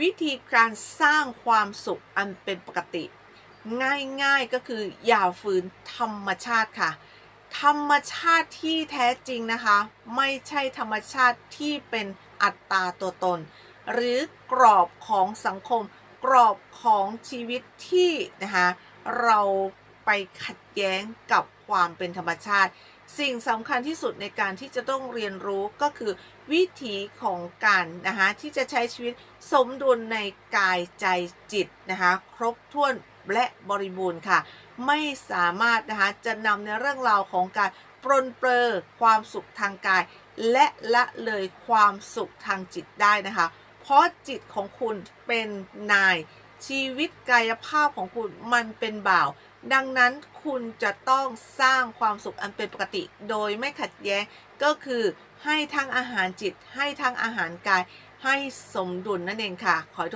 วิธีการสร้างความสุขอันเป็นปกติ ง่ายๆก็คืออย่าฝืนธรรมชาติค่ะ ธรรมชาติที่แท้จริงนะคะ ไม่ใช่ธรรมชาติที่เป็นอัตตาตัวตน หรือกรอบของสังคม กรอบของชีวิตที่นะคะเรา ไปขัดแย้งกับความเป็นธรรมชาติ สิ่งสำคัญที่สุดในการที่จะต้องเรียนรู้ก็คือ วิถีของการนะคะที่จะใช้ชีวิตสมดุลในกายใจจิตนะคะครบถ้วนและบริบูรณ์ค่ะ ไม่สามารถนะคะจะนำในเรื่องราวของการปรนเปรอความสุขทางกาย และละเลยความสุขทางจิตได้นะคะ เพราะจิตของคุณเป็นนาย ชีวิตกายภาพของคุณมันเป็นบ่าว ดังนั้นคุณจะต้องสร้างความสุขอันเป็นปกติ โดยไม่ขัดแย้งก็คือให้ทั้งอาหารจิต ให้ทั้งอาหารกาย ให้สมดุลนั่นเองค่ะขอ